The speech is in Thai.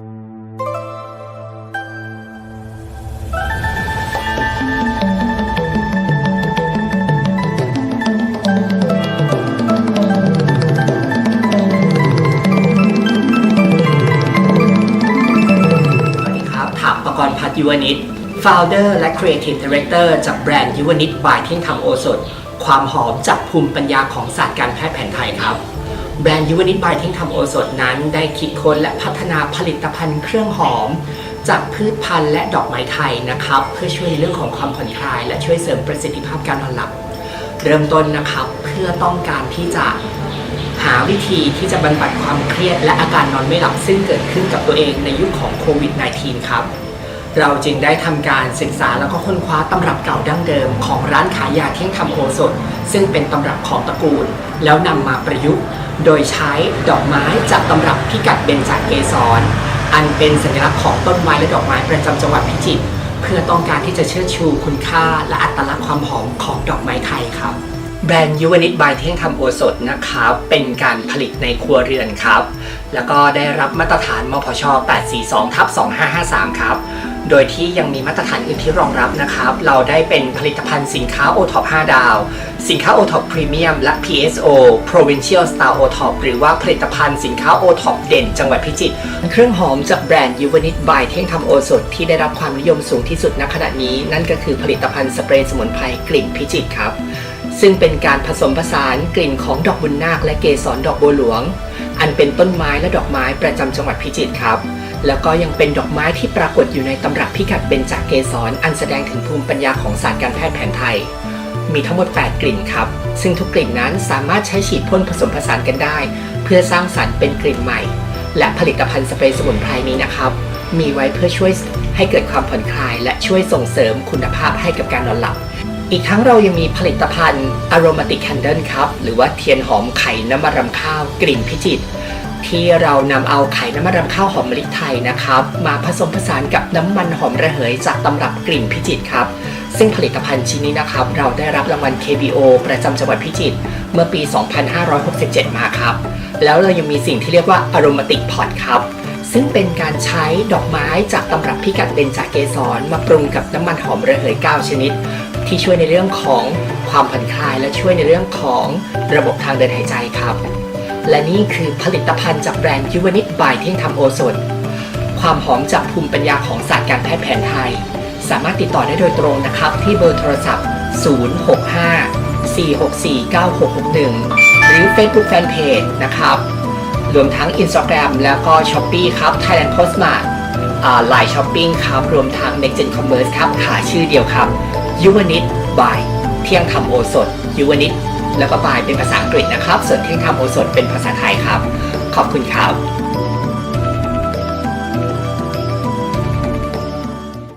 สวัสดีครับ ถามประกรณ์พัฒน์ยุวนิช Founder และ Creative ทรนเตอร์จากแบรนด์ยูวนิชบายเที่ยงธรรมโอสถ ความหอมจากภูมิปัญญาของศาสตร์การแพทย์แผนไทยครับ แบรนด์ยุวนิตบายที่ยงธรรมโอสถนั้น ได้คิดค้นและพัฒนาผลิตภัณฑ์เครื่องหอม จากพืชพันธุ์และดอกไม้ไทยนะครับ เพื่อช่วยในเรื่องของความผ่อนคลาย และช่วยเสริมประสิทธิภาพการนอนหลับ เริ่มต้นนะครับเพื่อต้องการที่จะหาวิธีที่จะบรรบัดความเครียดและอาการนอนไม่หลับซึ่งเกิดขึ้นกับตัวเองในยุคของโควิด -19 ครับ เราจึงได้ทำการศึกษาแล้วก็ค้นคว้าตำรับเก่าดั้งเดิม ของร้านขายยาเที่ยงธรรมโอสถ ซึ่งเป็นตำรับของตระกูล แล้วนำมาประยุกต์ โดยใช้ดอกไม้จากตำรับพิกัดเบญจเกสรอันเป็นสัญลักษณ์ของต้นไม้และดอกไม้ประจำจังหวัดพิจิตรเพื่อต้องการที่จะเชิดชูคุณค่าและอัตลักษณ์ความหอมของดอกไม้ไทยครับ แบรนด์ยูวนิตบายเท่งธรรมโอสถนะครับ เป็นการผลิตในครัวเรือนครับ แล้วก็ได้รับมาตรฐานมพช 842ทับ2553 ครับ โดยที่ยังมีมาตรฐานอื่นที่รองรับนะครับ เราได้เป็นผลิตภัณฑ์สินค้า o t o p 5 ดาว สินค้า o t o p Premium และ PSO Provincial Star o t o p หรือว่าผลิตภัณฑ์สินค้า o t o p เด่น จังหวัดพิจิตร เครื่องหอมจากแบรนด์ยูวนิตบายเท่งธรรมโอสถที่ได้รับความนิยมสูงที่สุดณขณะนี้ นั่นก็คือผลิตภัณฑ์สเปรย์สมุนไพรกลิ่นพิจิตรครับ ซึ่งเป็นการผสมผสานกลิ่นของดอกบุญนาคและเกสรดอกบัวหลวง อันเป็นต้นไม้และดอกไม้ประจำจังหวัดพิจิตรครับ แล้วก็ยังเป็นดอกไม้ที่ปรากฏอยู่ในตำรับพิกัดเบญจกเกสรอันแสดงถึงภูมิปัญญาของศาสตร์การแพทย์แผนไทย มีทั้งหมด 8 กลิ่นครับ ซึ่งทุกกลิ่นนั้นสามารถใช้ฉีดพ่นผสมผสานกันได้ เพื่อสร้างสรรค์เป็นกลิ่นใหม่ และผลิตภัณฑ์สเปรย์สมุนไพรนี้นะครับ มีไว้เพื่อช่วยให้เกิดความผ่อนคลาย และช่วยส่งเสริมคุณภาพให้กับการนอนหลับ อีกทั้งเรายังมีผลิตภัณฑ์ Aromatic Candle ครับ หรือว่าเทียนหอมไข่น้ำมันรำข้าวกลิ่นพิจิตรที่เรานำเอาไข่น้ำมันรำข้าวหอมมะลิไทยนะครับ มาผสมผสานกับน้ำมันหอมระเหยจากตำรับกลิ่นพิจิตรครับ ซึ่งผลิตภัณฑ์ชิ้นนี้นะครับ เราได้รับรางวัล KBO ประจำจังหวัดพิจิตรเมื่อปี 2567 มาครับ แล้วเรายังมีสิ่งที่เรียกว่า Aromatic Pot ครับซึ่งเป็นการใช้ดอกไม้จากตำรับพิกัดเบญจเกสรมาปรุงกับน้ำมันหอมระเหย 9 ชนิด ที่ช่วยในเรื่องของความผ่อนคลาย และช่วยในเรื่องของระบบทางเดินหายใจครับ และนี่คือผลิตภัณฑ์จากแบรนด์ยูวนิตบายเที่ยงธรรมโอสถความหอมจากภูมิปัญญาของศาสตร์การแพทย์แผนไทย สามารถติดต่อได้โดยตรงนะครับ ที่เบอร์โทรศัพท์ 065 464 9661 หรือ Facebook Fanpage นะครับ รวมทั้ง Instagram แล้วก็ s h o p e e ครับ Thailand Postmart ไลน์ช้อปปิ้งครับ รวมทั้ง Next Gen Commerce ครับหาชื่อเดียวครับ ยูวนิตบาย เที่ยงธรรมโอสถยูวนิตแล้วก็บายเป็นภาษาอังกฤษนะครับ ส่วนเที่ยงธรรมโอสถเป็นภาษาไทยครับ ขอบคุณครับ